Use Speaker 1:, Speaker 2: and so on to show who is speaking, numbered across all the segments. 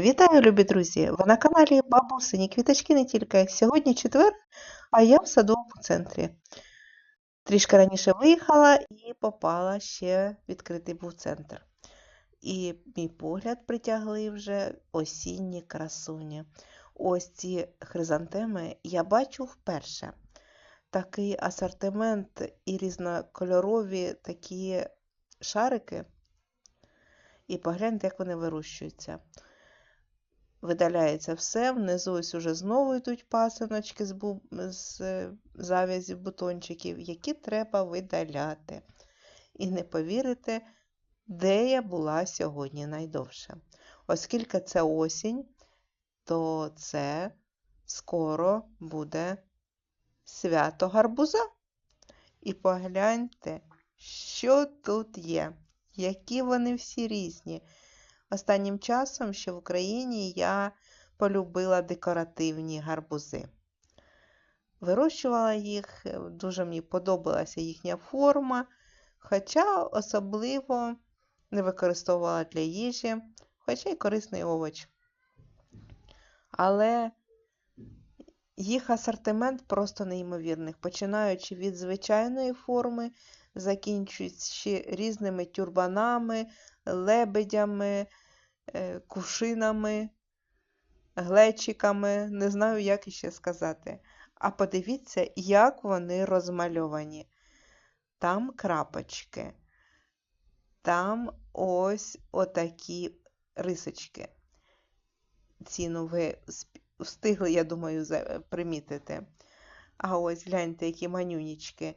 Speaker 1: Вітаю, любі друзі! Ви на каналі Бабусині Квіточки не тільки. Сьогодні четвер, а я в садовому центрі. Трішки раніше виїхала і попала ще в відкритий був центр. І мій погляд притягли вже осінні красуні. Ось ці хризантеми я бачу вперше. Такий асортимент і різнокольорові такі шарики. І погляньте, як вони вирощуються. Видаляється все, внизу ось уже знову йдуть пасиночки з, бу... з е, зав'язів бутончиків, які треба видаляти. І не повірите, де я була сьогодні найдовше. Оскільки це осінь, то це скоро буде свято гарбуза. І погляньте, що тут є, які вони всі різні. Останнім часом ще в Україні я полюбила декоративні гарбузи. Вирощувала їх, е, дуже мені подобалася їхня форма, хоча особливо не використовувала для їжі, хоча й корисний овоч. Але їх асортимент просто неймовірний, починаючи від звичайної форми, закінчуючи різними тюрбанами, лебедями, кувшинами, глечиками, не знаю, як іще сказати. А подивіться, як вони розмальовані. Там крапочки, там ось отакі рисочки. Ціну ви встигли, я думаю, примітити. А ось гляньте, які манюнічки.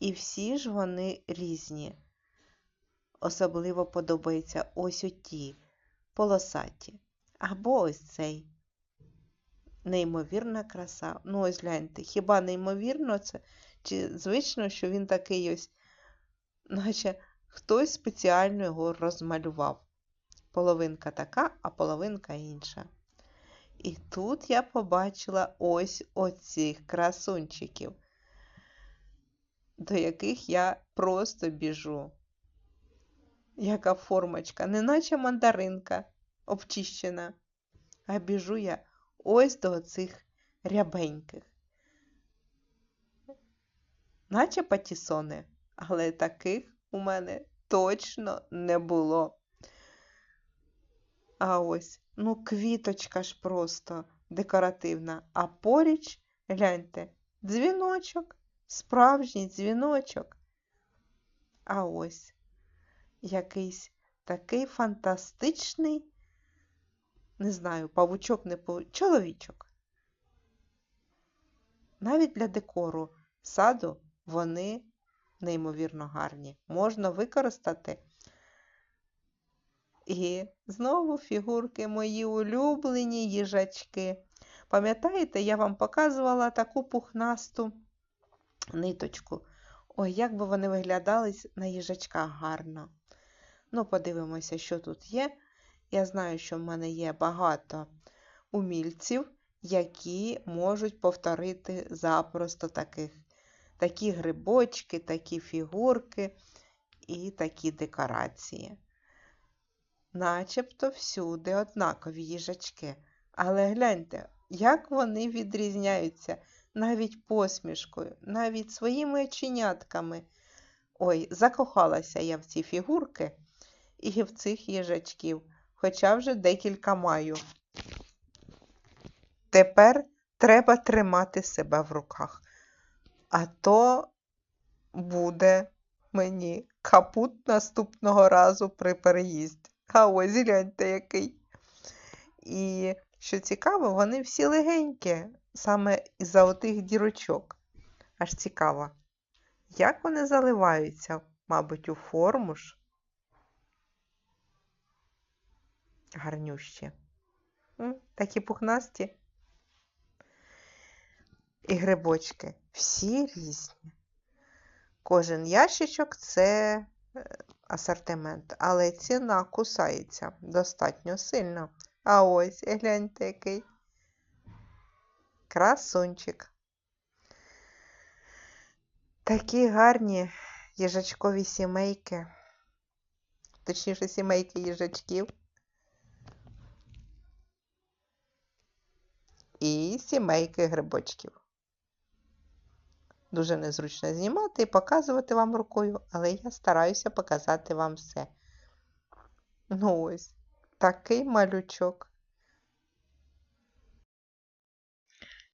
Speaker 1: І всі ж вони різні. Особливо подобається ось оті полосаті. Або ось цей. Неймовірна краса. Ну, ось гляньте, хіба неймовірно це? Чи звично, що він такий ось, наче хтось спеціально його розмалював. Половинка така, а половинка інша. І тут я побачила ось оцих красунчиків, до яких я просто біжу. Яка формочка, неначе мандаринка обчищена. А біжу я ось до цих рябеньких. Наче патісони, але таких у мене точно не було. А ось, ну, квіточка ж просто декоративна. А поріч, гляньте, дзвіночок, справжній дзвіночок. А ось якийсь такий фантастичний, не знаю, павучок, не павучок, чоловічок. Навіть для декору саду вони неймовірно гарні. Можна використати. І знову фігурки мої улюблені їжачки. Пам'ятаєте, я вам показувала таку пухнасту ниточку. Ой, як би вони виглядали на їжачках гарно. Ну, подивимося, що тут є. Я знаю, що в мене є багато умільців, які можуть повторити запросто таких, такі грибочки, такі фігурки і такі декорації. Начебто всюди однакові їжачки. Але гляньте, як вони відрізняються навіть посмішкою, навіть своїми оченятками. Ой, закохалася я в ці фігурки і в цих їжачків, хоча вже декілька маю. Тепер треба тримати себе в руках. А то буде мені капут наступного разу при переїзді. А ось гляньте який. І що цікаво, вони всі легенькі, саме із-за отих дірочок. Аж цікаво, як вони заливаються, мабуть, у форму ж. Гарнющі. Такі пухнасті і грибочки. Всі різні. Кожен ящичок це е, асортимент, але ціна кусається достатньо сильно. А ось, гляньте, який красунчик. Такі гарні їжачкові сімейки, точніше, сімейки їжачків. Сімейки грибочків. Дуже незручно знімати і показувати вам рукою, але я стараюся показати вам все. Ну ось, такий малючок.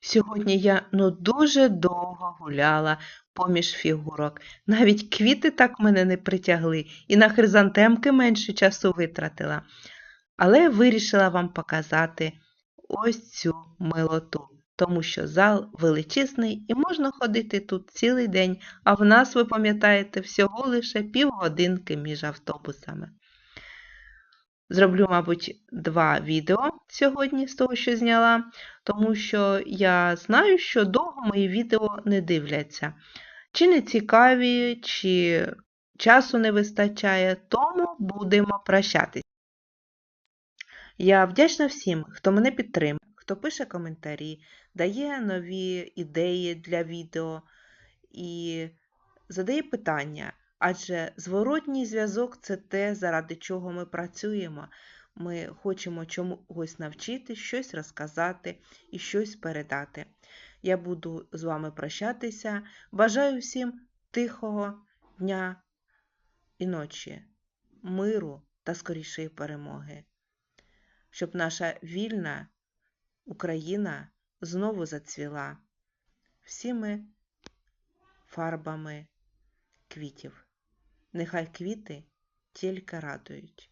Speaker 1: Сьогодні я ну дуже довго гуляла поміж фігурок. Навіть квіти так мене не притягли, і на хризантемки менше часу витратила. Але вирішила вам показати ось цю милоту, тому що зал величезний і можна ходити тут цілий день, а в нас, ви пам'ятаєте, всього лише півгодинки між автобусами. Зроблю, мабуть, два відео сьогодні з того, що зняла, тому що я знаю, що довго мої відео не дивляться. Чи не цікаві, чи часу не вистачає, тому будемо прощатись. Я вдячна всім, хто мене підтримує, хто пише коментарі, дає нові ідеї для відео і задає питання. Адже зворотній зв'язок це те, заради чого ми працюємо. Ми хочемо чомусь навчити, щось розказати і щось передати. Я буду з вами прощатися. Бажаю всім тихого дня і ночі, миру та скорішої перемоги, щоб наша вільна Україна знову зацвіла всіми фарбами квітів. Нехай квіти тільки радують.